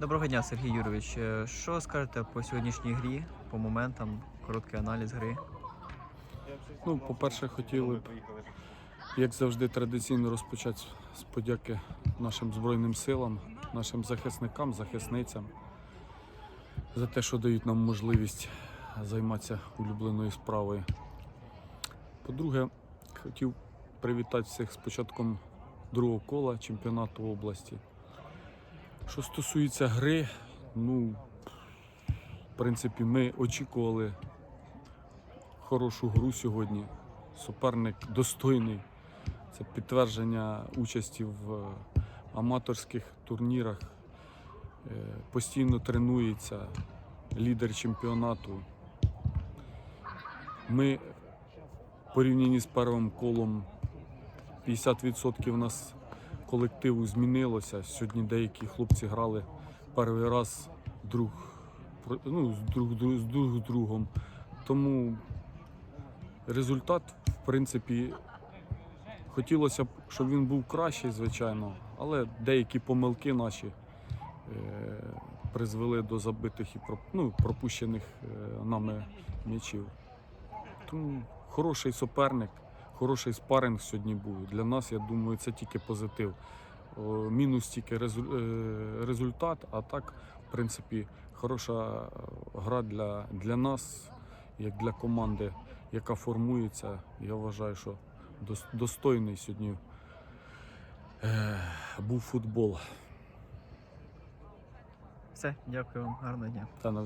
Доброго дня, Сергій Юрович. Е, Що скажете по сьогоднішній грі, по моментам, короткий аналіз гри? Ну, по-перше, хотіли б, як завжди, традиційно розпочати з подяки нашим Збройним силам, нашим захисникам, захисницям за те, що дають нам можливість займатися улюбленою справою. По-друге, хотів привітати всіх з початком другого кола чемпіонату області. Що стосується гри, ну, в принципі, ми очікували хорошу гру сьогодні. Суперник достойний. Це підтвердження участі в е, аматорських турнірах. Е, Постійно тренується лідер чемпіонату. Ми в порівнянні з першим колом 50% у нас колективу змінилося. Сьогодні деякі хлопці грали перший раз друг, ну, з друг, друг, друг другом. Тому результат, в принципі, хотілося б, щоб він був кращий, звичайно, але деякі помилки наші е, призвели до забитих і ну, пропущених е, нами м'ячів. Тому хороший суперник, хороший спаринг сьогодні був. Для нас, я думаю, це тільки позитив. Мінус тільки е, результат, а так, в принципі, хороша е, гра для, для нас, як для команди, яка формується. Я вважаю, що достойний сьогодні е, був футбол. Все, дякую вам, гарного дня.